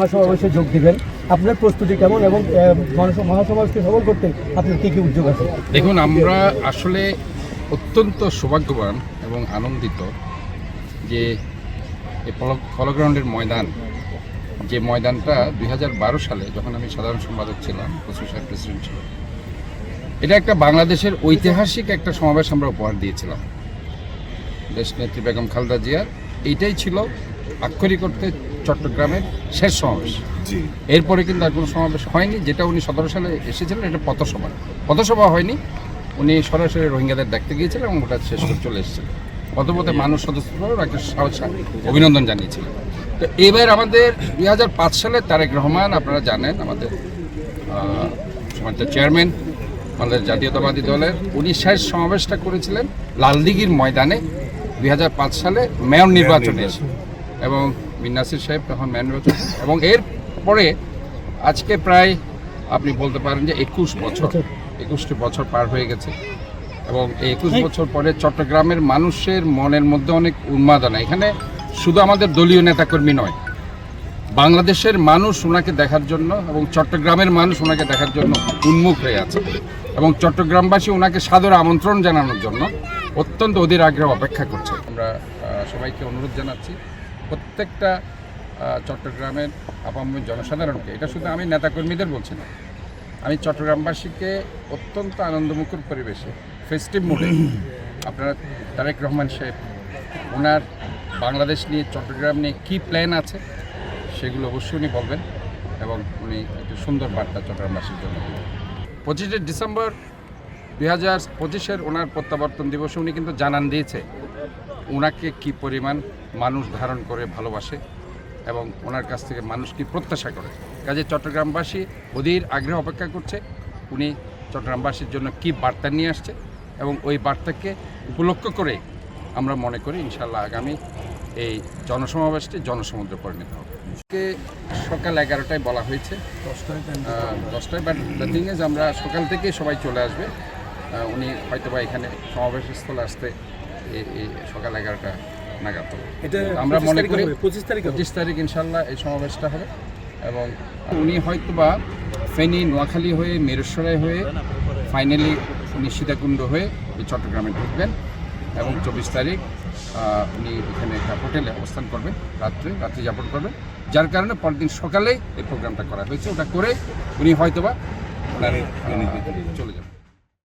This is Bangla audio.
মহাসমাবেশে যোগ দিবেন। আপনার প্রস্তুতি কেমন এবং মহাসমাবেশকে সফল করতে আপনার কী কী উদ্যোগ আছে? দেখুন, আমরা আসলে অত্যন্ত সৌভাগ্যবান এবং আনন্দিত যে এই পলগ্রাউন্ডের ময়দান, যে ময়দানটা দু হাজার বারো সালে যখন আমি সাধারণ সম্পাদক ছিলাম সাহেব প্রেসিডেন্ট ছিলাম এটা একটা বাংলাদেশের ঐতিহাসিক একটা সমাবেশ আমরা উপহার দিয়েছিলাম। দেশ নেত্রী বেগম খালদা জিয়ার, এইটাই ছিল আক্ষরিক অর্থে চট্টগ্রামের শেষ সমাবেশ। এরপরে কিন্তু আর কোনো সমাবেশ হয়নি যেটা উনি সতেরো সালে এসেছিলেন এটা পথসভা। পথসভা হয়নি উনি সরাসরি রোহিঙ্গাদের দেখতে গিয়েছিলেন এবং ওটা শেষ করে চলে এসেছিলেন। পথপথে মানুষ সদস্যরাও একটা সাহস অভিনন্দন জানিয়েছিলেন। তো এবার আমাদের দুই হাজার পাঁচ সালে তারেক রহমান আপনারা জানেন আমাদের সমাজের চেয়ারম্যান আমাদের জাতীয়তাবাদী দলের উনি শেষ সমাবেশটা করেছিলেন লালদিঘির ময়দানে দুই হাজার পাঁচ সালে মেয়র নির্বাচনে। এবং মিন্নাসির সাহেব তখন নির্বাচন এবং এর পরে আজকে প্রায় আপনি বলতে পারেন যে একুশ বছর একুশটি বছর পার হয়ে গেছে। এবং এই একুশ বছর পরে চট্টগ্রামের মানুষের মনের মধ্যে অনেক উন্মাদনা। এখানে শুধু আমাদের দলীয় নেতাকর্মী নয় বাংলাদেশের মানুষ ওনাকে দেখার জন্য এবং চট্টগ্রামের মানুষ ওনাকে দেখার জন্য উন্মুখ হয়ে আছে। এবং চট্টগ্রামবাসী ওনাকে সাদর আমন্ত্রণ জানানোর জন্য অত্যন্ত অধীর আগ্রহ অপেক্ষা করছে। আমরা সবাইকে অনুরোধ জানাচ্ছি প্রত্যেকটা চট্টগ্রামের আপামর জনসাধারণকে, এটা শুধু আমি নেতাকর্মীদের বলছি না, আমি চট্টগ্রামবাসীকে অত্যন্ত আনন্দমুখর পরিবেশে ফেস্টিভ মুডে আপনারা তারেক রহমান সাহেব ওনার বাংলাদেশ নিয়ে, চট্টগ্রাম নিয়ে কী প্ল্যান আছে, সেগুলো অবশ্যই উনি বলবেন এবং উনি একটি সুন্দর বার্তা চট্টগ্রামবাসীর জন্য পঁচিশে ডিসেম্বর দুই হাজার পঁচিশের ওনার প্রত্যাবর্তন দিবসে উনি কিন্তু জানান দিয়েছে ওনাকে কি পরিমাণ মানুষ ধারণ করে ভালোবাসে এবং ওনার কাছ থেকে মানুষ কি প্রত্যাশা করে? কাজে চট্টগ্রামবাসী অধীর আগ্রহ অপেক্ষা করছে উনি চট্টগ্রামবাসীর জন্য কি বার্তা নিয়ে আসছে এবং ওই বার্তাকে উপলক্ষ করে আমরা মনে করি ইনশাল্লাহ আগামী এই জনসমাবেশটি জনসমুদ্র পরিণত হবে। সকাল এগারোটায় বলা হয়েছে দশটায় বাট দ্য ইজ আমরা সকাল থেকেই সবাই চলে আসবে। উনি হয়তোবা এখানে সমাবেশস্থলে আসতে সকাল এগারোটা নাগাদ। এটা আমরা মনে করি পঁচিশ তারিখ পঁচিশ তারিখ ইনশাল্লাহ এই সমাবেশটা হবে এবং উনি হয়তোবা ফেনী নোয়াখালী হয়ে মেরুসরাই হয়ে ফাইনালি উনি সীতাকুণ্ড হয়ে এই চট্টগ্রামে ঢুকবেন এবং চব্বিশ তারিখ উনি এখানে একটা হোটেলে অবস্থান করবেন রাত্রে রাত্রি যাপন করবেন। যার কারণে পরদিন সকালেই এই প্রোগ্রামটা করা হয়েছে। ওটা করে উনি হয়তোবা চলে যাবেন।